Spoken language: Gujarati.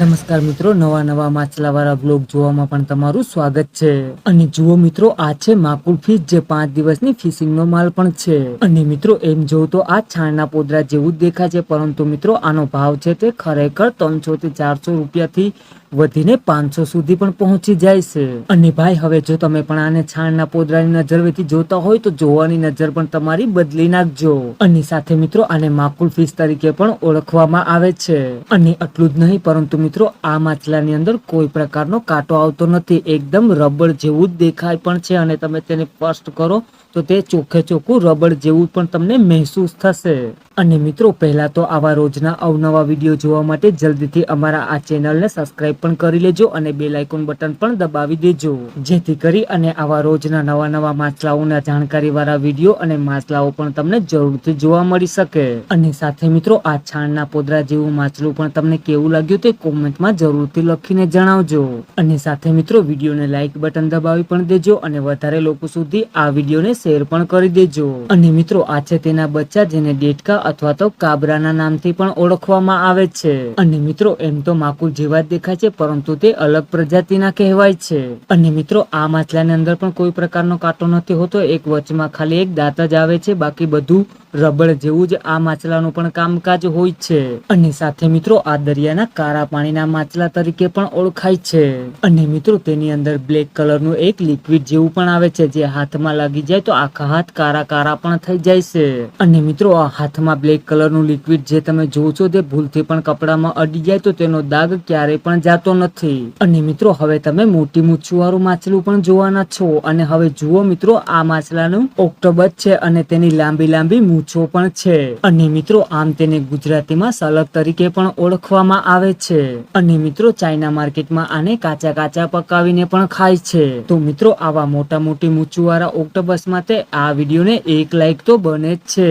નમસ્કાર મિત્રો, નવા નવા માછલાવાળા બ્લોગ જોવામાં પણ તમારું સ્વાગત છે. અને જુઓ મિત્રો, આ છે માકુલ ફિશ જે પાંચ દિવસની ફિશિંગ નો માલ પણ છે. અને મિત્રો, એમ જોઉં તો આ છાણના પોદરા જેવું જ દેખાય છે, પરંતુ મિત્રો, આનો ભાવ છે તે ખરેખર ત્રણસો થી ચારસો રૂપિયાથી વધીને પાંચસો સુધી પણ પહોંચી જાય છે. અને ભાઈ, હવે જો તમે પણ આને છાણના પોદરાની નજરથી જોતા હોય તો જોવાની નજર પણ તમારી બદલી નાખજો. અને સાથે મિત્રો, આને માકુલ ફિશ તરીકે પણ ઓળખવામાં આવે છે. અને એટલું જ નહીં, પરંતુ મિત્રો, આ માછલાની અંદર કોઈ પ્રકારનો કાંટો આવતો નથી. એકદમ રબર જેવું જ દેખાય પણ છે અને તમે તેને ફર્સ્ટ કરો તો તે ચોખ્ખે ચોખ્ખું રબર જેવું પણ તમને મહેસૂસ થશે. અને મિત્રો, પહેલા તો આવા રોજના અવનવા વીડિયો જોવા માટે જલ્દીથી અમારા આ ચેનલને સબસ્ક્રાઇબ પણ કરી લેજો અને બેલ આઇકોન બટન પણ દબાવી દેજો. જેથી કરી અને આવા રોજના નવા નવા માછલાઓના જાણકારી વાળા વીડિયો અને માછલાઓ પણ તમને જરૂરથી જોવા મળી શકે. અને સાથે મિત્રો, આ છાણના પોદરા જેવું માછલું પણ તમને કેવું લાગ્યું તે કોમેન્ટમાં જરૂરથી લખીને જણાવજો. અને સાથે મિત્રો, વિડીયોને લાઇક બટન દબાવી પણ દેજો અને વધારે લોકો સુધી આ વિડીયોને શેર પણ કરી દેજો. અને મિત્રો, આ છે તેના બચ્ચા જેને ડેટકા અથવા તો કાબરાના નામથી પણ ઓળખવામાં આવે છે. અને મિત્રો, એમ તો માકુલ જેવા દેખાય છે, પરંતુ તે અલગ પ્રજાતિના કહેવાય છે. અને મિત્રો, આ માછલાની અંદર પણ કોઈ પ્રકારનો કાંટો નથી હોતો, એક વચમાં ખાલી એક દાંત જ આવે છે, બાકી બધું રબડ જેવું જ આ માછલાનું પણ કામકાજ હોય છે. અને સાથે મિત્રો, આ દરિયાના કારા પાણીના માછલા તરીકે પણ ઓળખાય છે. અને મિત્રો, તેની અંદર બ્લેક કલરનું એક લિક્વિડ જેવું પણ આવે છે, જે હાથમાં લાગી જાય તો આખા હાથ કારા કારા પણ થઈ જાય છે. અને મિત્રો, આ હાથમાં બ્લેક કલરનું લિક્વિડ જે તમે જોવો છો તે ભૂલથી પણ કપડામાં અડી જાય તો તેનો દાગ ક્યારેય પણ જાતો નથી. અને મિત્રો, હવે તમે મોટી મૂછુવાળું માછલું પણ જોવાના છો. અને હવે જુઓ મિત્રો, આ માછલાનું ઓક્ટોબસ છે અને તેની લાંબી લાંબી મૂછો પણ છે. અને મિત્રો, આમ તેને ગુજરાતીમાં સલગ તરીકે પણ ઓળખવામાં આવે છે. અને મિત્રો, ચાઇના માર્કેટમાં આને કાચા કાચા પકાવીને પણ ખાય છે. તો મિત્રો, આવા મોટા મોટી મૂછુવાળા ઓક્ટોબસ માટે આ વિડીયોને એક લાઈક તો બને જ છે.